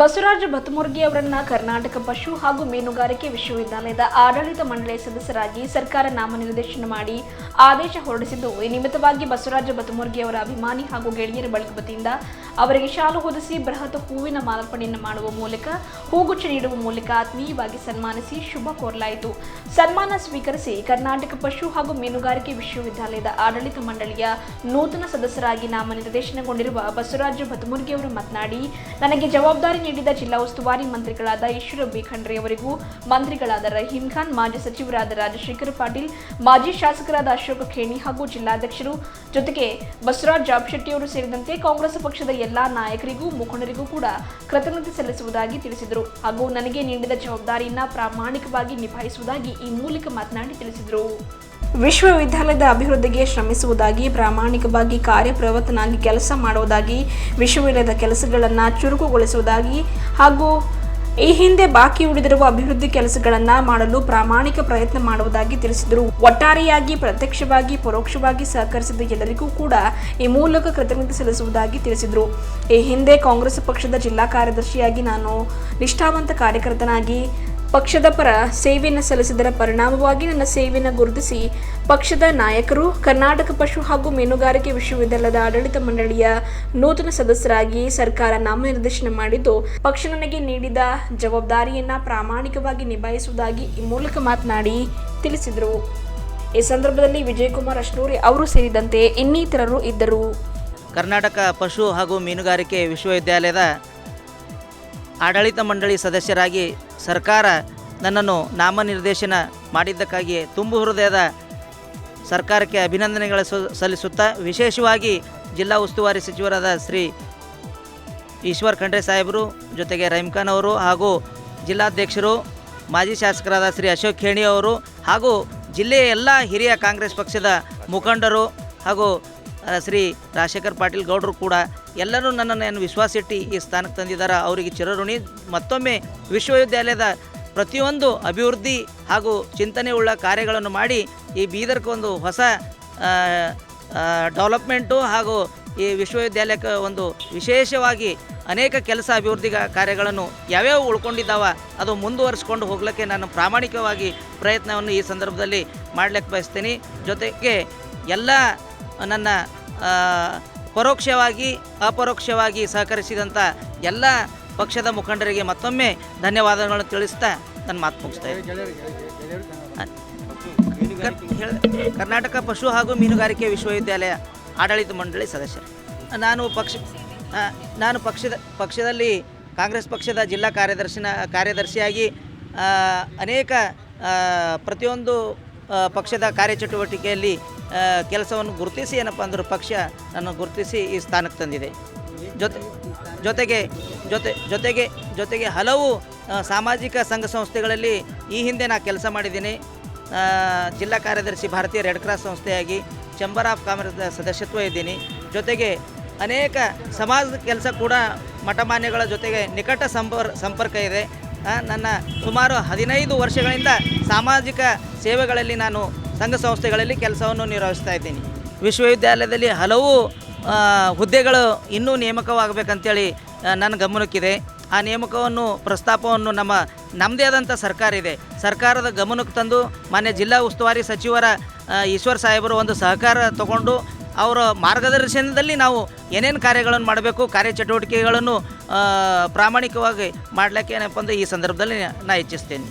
ಬಸವರಾಜ ಭತ್ಮುರ್ಗಿ ಅವರನ್ನ ಕರ್ನಾಟಕ ಪಶು ಹಾಗೂ ಮೀನುಗಾರಿಕೆ ವಿಶ್ವವಿದ್ಯಾಲಯದ ಆಡಳಿತ ಮಂಡಳಿ ಸದಸ್ಯರಾಗಿ ಸರ್ಕಾರ ನಾಮನಿರ್ದೇಶನ ಮಾಡಿ ಆದೇಶ ಹೊರಡಿಸಿದ್ದು, ಈ ನಿಮಿತ್ತವಾಗಿ ಬಸವರಾಜ ಭತ್ಮುರ್ಗಿ ಅವರ ಅಭಿಮಾನಿ ಹಾಗೂ ಗೆಳೆಯರ ಬಳಗ ವತಿಯಿಂದ ಅವರಿಗೆ ಶಾಲು ಹೊದಿಸಿ ಬೃಹತ್ ಹೂವಿನ ಮಾಲಾರ್ಪಣೆಯನ್ನು ಮಾಡುವ ಮೂಲಕ ಹೂಗುಚ್ಚ ನೀಡುವ ಮೂಲಕ ಆತ್ಮೀಯವಾಗಿ ಸನ್ಮಾನಿಸಿ ಶುಭ ಕೋರಲಾಯಿತು. ಸನ್ಮಾನ ಸ್ವೀಕರಿಸಿ ಕರ್ನಾಟಕ ಪಶು ಹಾಗೂ ಮೀನುಗಾರಿಕೆ ವಿಶ್ವವಿದ್ಯಾಲಯದ ಆಡಳಿತ ಮಂಡಳಿಯ ನೂತನ ಸದಸ್ಯರಾಗಿ ನಾಮನಿರ್ದೇಶನಗೊಂಡಿರುವ ಬಸವರಾಜ ಭತ್ಮುರ್ಗಿ ಅವರು ಮಾತನಾಡಿ, ನನಗೆ ಜವಾಬ್ದಾರಿ ನೀಡಿದ ಜಿಲ್ಲಾ ಉಸ್ತುವಾರಿ ಮಂತ್ರಿಗಳಾದ ಈಶ್ವರ ಖಂಡ್ರೆ ಅವರಿಗೂ ಮಂತ್ರಿಗಳಾದ ರಹೀಂ ಖಾನ್, ಮಾಜಿ ಸಚಿವರಾದ ರಾಜಶೇಖರ್ ಪಾಟೀಲ್, ಮಾಜಿ ಶಾಸಕರಾದ ಅಶೋಕ ಖೇಣಿ ಹಾಗೂ ಜಿಲ್ಲಾಧ್ಯಕ್ಷರು. ಜೊತೆಗೆ ಬಸವರಾಜ್ ಜಾಬ್ಶೆಟ್ಟಿಯವರು ಸೇರಿದಂತೆ ಕಾಂಗ್ರೆಸ್ ಪಕ್ಷದ ಎಲ್ಲಾ ನಾಯಕರಿಗೂ, ಮುಖಂಡರಿಗೂ ಕೂಡ ಕೃತಜ್ಞತೆ ಸಲ್ಲಿಸುವುದಾಗಿ ತಿಳಿಸಿದರು. ಹಾಗೂ ನನಗೆ ನೀಡಿದ ಜವಾಬ್ದಾರಿಯನ್ನ ಪ್ರಾಮಾಣಿಕವಾಗಿ ನಿಭಾಯಿಸುವುದಾಗಿ ಈ ಮೂಲಕ ಮಾತನಾಡಿ ತಿಳಿಸಿದರು. ವಿಶ್ವವಿದ್ಯಾಲಯದ ಅಭಿವೃದ್ಧಿಗೆ ಶ್ರಮಿಸುವುದಾಗಿ, ಪ್ರಾಮಾಣಿಕವಾಗಿ ಕಾರ್ಯಪ್ರವೃತ್ತನಾಗಿ ಕೆಲಸ ಮಾಡುವುದಾಗಿ, ವಿಶ್ವವಿದ್ಯಾಲಯದ ಕೆಲಸಗಳನ್ನು ಚುರುಕುಗೊಳಿಸುವುದಾಗಿ ಹಾಗೂ ಈ ಹಿಂದೆ ಬಾಕಿ ಉಳಿದಿರುವ ಅಭಿವೃದ್ಧಿ ಕೆಲಸಗಳನ್ನು ಮಾಡಲು ಪ್ರಾಮಾಣಿಕ ಪ್ರಯತ್ನ ಮಾಡುವುದಾಗಿ ತಿಳಿಸಿದರು. ಒಟ್ಟಾರೆಯಾಗಿ, ಪ್ರತ್ಯಕ್ಷವಾಗಿ, ಪರೋಕ್ಷವಾಗಿ ಸಹಕರಿಸಿದ ಎಲ್ಲರಿಗೂ ಕೂಡ ಈ ಮೂಲಕ ಕೃತಜ್ಞತೆ ಸಲ್ಲಿಸುವುದಾಗಿ ತಿಳಿಸಿದರು. ಈ ಹಿಂದೆ ಕಾಂಗ್ರೆಸ್ ಪಕ್ಷದ ಜಿಲ್ಲಾ ಕಾರ್ಯದರ್ಶಿಯಾಗಿ ನಾನು ನಿಷ್ಠಾವಂತ ಕಾರ್ಯಕರ್ತನಾಗಿ ಪಕ್ಷದ ಪರ ಸೇವೆಯನ್ನು ಸಲ್ಲಿಸಿದರ ಪರಿಣಾಮವಾಗಿ ನನ್ನ ಸೇವೆಯನ್ನು ಗುರುತಿಸಿ ಪಕ್ಷದ ನಾಯಕರು, ಕರ್ನಾಟಕ ಪಶು ಹಾಗೂ ಮೀನುಗಾರಿಕೆ ವಿಶ್ವವಿದ್ಯಾಲಯದ ಆಡಳಿತ ಮಂಡಳಿಯ ನೂತನ ಸದಸ್ಯರಾಗಿ ಸರ್ಕಾರ ನಾಮನಿರ್ದೇಶನ ಮಾಡಿದ್ದು, ಪಕ್ಷ ನನಗೆ ನೀಡಿದ ಜವಾಬ್ದಾರಿಯನ್ನ ಪ್ರಾಮಾಣಿಕವಾಗಿ ನಿಭಾಯಿಸುವುದಾಗಿ ಈ ಮೂಲಕ ಮಾತನಾಡಿ ತಿಳಿಸಿದರು. ಈ ಸಂದರ್ಭದಲ್ಲಿ ವಿಜಯಕುಮಾರ್ ಅಶ್ನೂರಿ ಅವರು ಸೇರಿದಂತೆ ಇನ್ನಿತರರು ಇದ್ದರು. ಕರ್ನಾಟಕ ಪಶು ಹಾಗೂ ಮೀನುಗಾರಿಕೆ ವಿಶ್ವವಿದ್ಯಾಲಯದ ಆಡಳಿತ ಮಂಡಳಿ ಸದಸ್ಯರಾಗಿ ಸರ್ಕಾರ ನನ್ನನ್ನು ನಾಮನಿರ್ದೇಶನ ಮಾಡಿದ್ದಕ್ಕಾಗಿ ತುಂಬು ಹೃದಯದ ಸರ್ಕಾರಕ್ಕೆ ಅಭಿನಂದನೆಗಳ ಸಲ್ಲಿಸುತ್ತಾ ವಿಶೇಷವಾಗಿ ಜಿಲ್ಲಾ ಉಸ್ತುವಾರಿ ಸಚಿವರಾದ ಶ್ರೀ ಈಶ್ವರ್ ಖಂಡ್ರೆ ಸಾಹೇಬರು, ಜೊತೆಗೆ ರಹೀಂಖಾನ್ ಅವರು ಹಾಗೂ ಜಿಲ್ಲಾಧ್ಯಕ್ಷರು, ಮಾಜಿ ಶಾಸಕರಾದ ಶ್ರೀ ಅಶೋಕ್ ಖೇಣಿ ಅವರು ಹಾಗೂ ಜಿಲ್ಲೆಯ ಎಲ್ಲ ಹಿರಿಯ ಕಾಂಗ್ರೆಸ್ ಪಕ್ಷದ ಮುಖಂಡರು ಹಾಗೂ ಶ್ರೀ ರಾಜಶೇಖರ್ ಪಾಟೀಲ್ ಗೌಡರು ಕೂಡ ಎಲ್ಲರೂ ನನ್ನನ್ನು ಏನು ವಿಶ್ವಾಸಿಟ್ಟು ಈ ಸ್ಥಾನಕ್ಕೆ ತಂದಿದ್ದಾರೆ. ಅವರಿಗೆ ಚಿರಋಣಿ, ಮತ್ತೊಮ್ಮೆ ವಿಶ್ವವಿದ್ಯಾಲಯದ ಪ್ರತಿಯೊಂದು ಅಭಿವೃದ್ಧಿ ಹಾಗೂ ಚಿಂತನೆ ಉಳ್ಳ ಕಾರ್ಯಗಳನ್ನು ಮಾಡಿ ಈ ಬೀದರ್ಗೆ ಒಂದು ಹೊಸ ಡೆವಲಪ್ಮೆಂಟು ಹಾಗೂ ಈ ವಿಶ್ವವಿದ್ಯಾಲಯಕ್ಕೆ ಒಂದು ವಿಶೇಷವಾಗಿ ಅನೇಕ ಕೆಲಸ ಅಭಿವೃದ್ಧಿ ಕಾರ್ಯಗಳನ್ನು ಯಾವ್ಯಾವ ಉಳ್ಕೊಂಡಿದ್ದಾವ ಅದು ಮುಂದುವರಿಸ್ಕೊಂಡು ಹೋಗ್ಲಿಕ್ಕೆ ನಾನು ಪ್ರಾಮಾಣಿಕವಾಗಿ ಪ್ರಯತ್ನವನ್ನು ಈ ಸಂದರ್ಭದಲ್ಲಿ ಮಾಡಲಿಕ್ಕೆ ಬಯಸ್ತೀನಿ. ಜೊತೆಗೆ ಎಲ್ಲ ನನ್ನ ಪರೋಕ್ಷವಾಗಿ, ಅಪರೋಕ್ಷವಾಗಿ ಸಹಕರಿಸಿದಂಥ ಎಲ್ಲ ಪಕ್ಷದ ಮುಖಂಡರಿಗೆ ಮತ್ತೊಮ್ಮೆ ಧನ್ಯವಾದಗಳನ್ನು ತಿಳಿಸ್ತಾ ನನ್ನ ಮಾತು ಮುಗಿಸ್ತಾ. ಕರ್ನಾಟಕ ಪಶು ಹಾಗೂ ಮೀನುಗಾರಿಕೆ ವಿಶ್ವವಿದ್ಯಾಲಯ ಆಡಳಿತ ಮಂಡಳಿ ಸದಸ್ಯರು ನಾನು ಪಕ್ಷ ನಾನು ಪಕ್ಷದ, ಪಕ್ಷದಲ್ಲಿ ಕಾಂಗ್ರೆಸ್ ಪಕ್ಷದ ಜಿಲ್ಲಾ ಕಾರ್ಯದರ್ಶಿನ, ಕಾರ್ಯದರ್ಶಿಯಾಗಿ ಅನೇಕ ಪ್ರತಿಯೊಂದು ಪಕ್ಷದ ಕಾರ್ಯಚಟುವಟಿಕೆಯಲ್ಲಿ ಕೆಲಸವನ್ನು ಗುರುತಿಸಿ ಏನಪ್ಪ ಅಂದ್ರೆ ಪಕ್ಷ ನನ್ನ ಗುರುತಿಸಿ ಈ ಸ್ಥಾನಕ್ಕೆ ತಂದಿದೆ. ಜೊತೆ, ಜೊತೆಗೆ ಜೊತೆ, ಜೊತೆಗೆ ಜೊತೆಗೆ ಹಲವು ಸಾಮಾಜಿಕ ಸಂಘ ಸಂಸ್ಥೆಗಳಲ್ಲಿ ಈ ಹಿಂದೆ ನಾನು ಕೆಲಸ ಮಾಡಿದ್ದೀನಿ. ಜಿಲ್ಲಾ ಕಾರ್ಯದರ್ಶಿ ಭಾರತೀಯ ರೆಡ್ ಕ್ರಾಸ್ ಸಂಸ್ಥೆಯಾಗಿ ಚೇಂಬರ್ ಆಫ್ ಕಾಮರ್ಸ್ ಸದಸ್ಯತ್ವ ಇದ್ದೀನಿ. ಜೊತೆಗೆ ಅನೇಕ ಸಮಾಜದ ಕೆಲಸ ಕೂಡ ಮಠಮಾನ್ಯಗಳ ಜೊತೆಗೆ ನಿಕಟ ಸಂಪರ್, ಸಂಪರ್ಕ ಇದೆ. ನನ್ನ ಸುಮಾರು ಹದಿನೈದು ವರ್ಷಗಳಿಂದ ಸಾಮಾಜಿಕ ಸೇವೆಗಳಲ್ಲಿ ನಾನು ಸಂಘ ಸಂಸ್ಥೆಗಳಲ್ಲಿ ಕೆಲಸವನ್ನು ನಿರ್ವಹಿಸ್ತಾ ಇದ್ದೀನಿ. ವಿಶ್ವವಿದ್ಯಾಲಯದಲ್ಲಿ ಹಲವು ಹುದ್ದೆಗಳು ಇನ್ನೂ ನೇಮಕವಾಗಬೇಕಂತೇಳಿ ನನ್ನ ಗಮನಕ್ಕಿದೆ. ಆ ನೇಮಕವನ್ನು, ಪ್ರಸ್ತಾಪವನ್ನು ನಮ್ಮ ನಮ್ಮದೇ ಆದಂಥ ಸರ್ಕಾರ ಇದೆ. ಸರ್ಕಾರದ ಗಮನಕ್ಕೆ ತಂದು ಮಾನ್ಯ ಜಿಲ್ಲಾ ಉಸ್ತುವಾರಿ ಸಚಿವರ ಈಶ್ವರ್ ಸಾಹೇಬರು ಒಂದು ಸಹಕಾರ ತಗೊಂಡು ಅವರ ಮಾರ್ಗದರ್ಶನದಲ್ಲಿ ನಾವು ಏನೇನು ಕಾರ್ಯಗಳನ್ನು ಮಾಡಬೇಕು, ಕಾರ್ಯಚಟುವಟಿಕೆಗಳನ್ನು ಪ್ರಾಮಾಣಿಕವಾಗಿ ಮಾಡಲಿಕ್ಕೆ ಏನಪ್ಪ ಅಂದರೆ ಈ ಸಂದರ್ಭದಲ್ಲಿ ನಾ ಇಚ್ಛಿಸ್ತೇನೆ.